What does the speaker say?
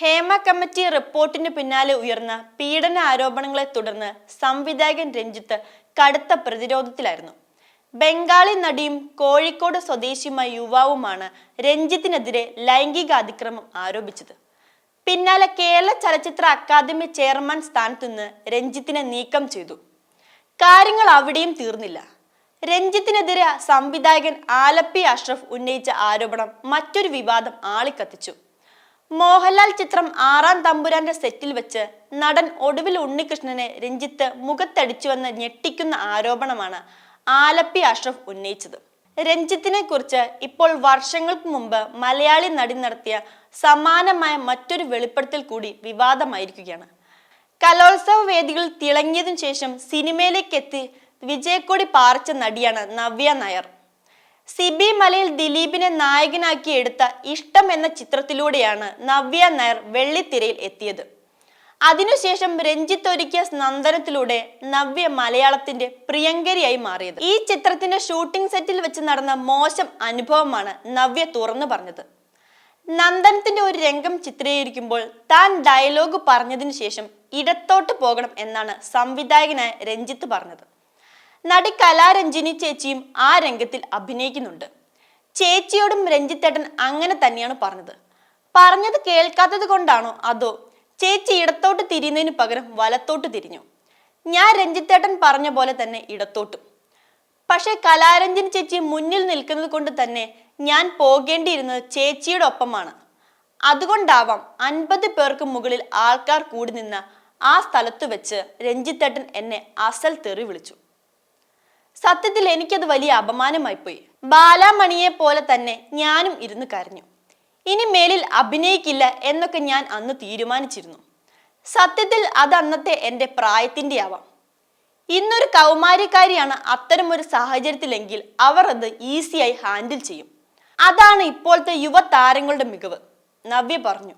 Hema committee റിപ്പോർട്ടിന് പിന്നാലെ ഉയർന്ന പീഡന ആരോപണങ്ങളെ തുടർന്ന് സംവിധായകൻ രഞ്ജിത്ത് കടുത്ത പ്രതിരോധത്തിലായിരുന്നു. ബംഗാളി നടിയും കോഴിക്കോട് സ്വദേശിയുമായ യുവാവുമാണ് രഞ്ജിത്തിനെതിരെ ലൈംഗിക അതിക്രമം ആരോപിച്ചത്. പിന്നാലെ കേരള ചലച്ചിത്ര അക്കാദമി ചെയർമാൻ സ്ഥാനത്തു നിന്ന് രഞ്ജിത്തിനെ നീക്കം ചെയ്തു. കാര്യങ്ങൾ അവിടെയും തീർന്നില്ല. രഞ്ജിത്തിനെതിരെ സംവിധായകൻ ആലപ്പി അഷ്റഫ് ഉന്നയിച്ച ആരോപണം മറ്റൊരു വിവാദം ആളിക്കത്തിച്ചു. മോഹൻലാൽ ചിത്രം ആറാം തമ്പുരാന്റെ സെറ്റിൽ വെച്ച് നടൻ ഒടുവിൽ ഉണ്ണികൃഷ്ണനെ രഞ്ജിത്ത് മുഖത്തടിച്ചുവെന്ന് ഞെട്ടിക്കുന്ന ആരോപണമാണ് ആലപ്പി അഷ്റഫ് ഉന്നയിച്ചത്. രഞ്ജിത്തിനെ കുറിച്ച് ഇപ്പോൾ വർഷങ്ങൾക്ക് മുമ്പ് മലയാളി നടി നടത്തിയ സമാനമായ മറ്റൊരു വെളിപ്പെടുത്തൽ കൂടി വിവാദമായിരിക്കുകയാണ്. കലോത്സവ വേദികൾ തിളങ്ങിയതിനു ശേഷം സിനിമയിലേക്ക് എത്തി വിജയക്കൊടി പാറിച്ച നടിയാണ് നവ്യ നായർ. സിബി മലയിൽ ദിലീപിനെ നായകനാക്കി എടുത്ത ഇഷ്ടം എന്ന ചിത്രത്തിലൂടെയാണ് നവ്യ നായർ വെള്ളിത്തിരയിൽ എത്തിയത്. അതിനുശേഷം രഞ്ജിത്ത് ഒരുക്കിയ നന്ദനത്തിലൂടെ നവ്യ മലയാളത്തിന്റെ പ്രിയങ്കരിയായി മാറിയത്. ഈ ചിത്രത്തിന്റെ ഷൂട്ടിംഗ് സെറ്റിൽ വെച്ച് നടന്ന മോശം അനുഭവമാണ് നവ്യ തുറന്നു പറഞ്ഞത്. നന്ദനത്തിന്റെ ഒരു രംഗം ചിത്രീകരിക്കുമ്പോൾ താൻ ഡയലോഗ് പറഞ്ഞതിനു ശേഷം ഇടത്തോട്ട് പോകണം എന്നാണ് സംവിധായകനായ രഞ്ജിത്ത് പറഞ്ഞത്. നടി കലാരഞ്ജിനി ചേച്ചിയും ആ രംഗത്തിൽ അഭിനയിക്കുന്നുണ്ട്. ചേച്ചിയോടും രഞ്ജിത്തേട്ടൻ അങ്ങനെ തന്നെയാണ് പറഞ്ഞത്. പറഞ്ഞത് കേൾക്കാത്തത് കൊണ്ടാണോ അതോ ചേച്ചി ഇടത്തോട്ട് തിരിയുന്നതിന് പകരം വലത്തോട്ട് തിരിഞ്ഞു? ഞാൻ രഞ്ജിത്തേട്ടൻ പറഞ്ഞ പോലെ തന്നെ ഇടത്തോട്ടും. പക്ഷേ കലാരഞ്ജൻ ചേച്ചി മുന്നിൽ നിൽക്കുന്നത് കൊണ്ട് തന്നെ ഞാൻ പോകേണ്ടിയിരുന്നത് ചേച്ചിയുടെ ഒപ്പമാണ്. അതുകൊണ്ടാവാം അൻപത് പേർക്ക് മുകളിൽ ആൾക്കാർ കൂടി നിന്ന ആ സ്ഥലത്ത് വെച്ച് രഞ്ജിത്തേട്ടൻ എന്നെ അസൽ തെറി വിളിച്ചു. സത്യത്തിൽ എനിക്കത് വലിയ അപമാനമായി പോയി ബാലാമണിയെ പോലെ തന്നെ ഞാനും ഇരുന്ന് കരഞ്ഞു. ഇനി മേലിൽ അഭിനയിക്കില്ല എന്നൊക്കെ ഞാൻ അന്ന് തീരുമാനിച്ചിരുന്നു. സത്യത്തിൽ അത് അന്നത്തെ എന്റെ പ്രായത്തിന്റെ ആവാം ഇന്നൊരു കൗമാരിക്കാരിയാണ് അത്തരമൊരു സാഹചര്യത്തിലെങ്കിൽ അവർ അത് ഈസിയായി ഹാൻഡിൽ ചെയ്യും. അതാണ് ഇപ്പോഴത്തെ യുവതാരങ്ങളുടെ മികവ് നവ്യ പറഞ്ഞു.